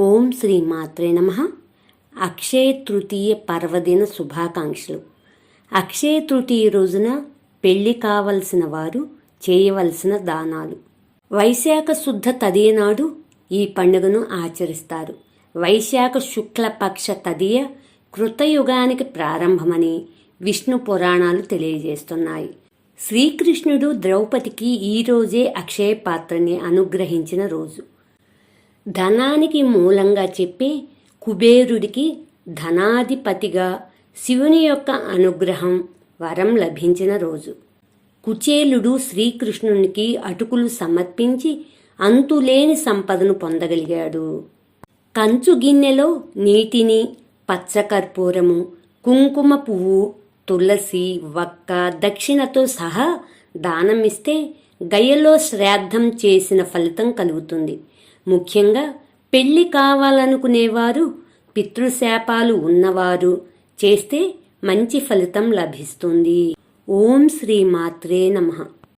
ఓం శ్రీ మాత్రే నమ. అక్షయ తృతీయ పర్వదిన శుభాకాంక్షలు. అక్షయ తృతీయ రోజున పెళ్ళి కావలసిన వారు చేయవలసిన దానాలు. వైశాఖ శుద్ధ తదియ నాడు ఈ పండుగను ఆచరిస్తారు. వైశాఖ శుక్లపక్ష తదియ కృతయుగానికి ప్రారంభమని విష్ణు పురాణాలు తెలియజేస్తున్నాయి. శ్రీకృష్ణుడు ద్రౌపదికి ఈ రోజే అక్షయ పాత్రని అనుగ్రహించిన రోజు. ధనానికి మూలంగా చెప్పే కుబేరుడికి ధనాధిపతిగా శివుని యొక్క అనుగ్రహం వరం లభించిన రోజు. కుచేలుడు శ్రీకృష్ణునికి అటుకులు సమర్పించి అంతులేని సంపదను పొందగలిగాడు. కంచు గిన్నెలో నీటిని పచ్చకర్పూరము కుంకుమ పువ్వు తులసి వక్క దక్షిణతో సహా దానమిస్తే గయలో శ్రాద్ధం చేసిన ఫలితం కలుగుతుంది. ముఖ్యంగా పెళ్ళి కావాలనుకునేవారు పితృశాపాలు ఉన్నవారు చేస్తే మంచి ఫలితం లభిస్తుంది. ఓం శ్రీ మాత్రే నమః.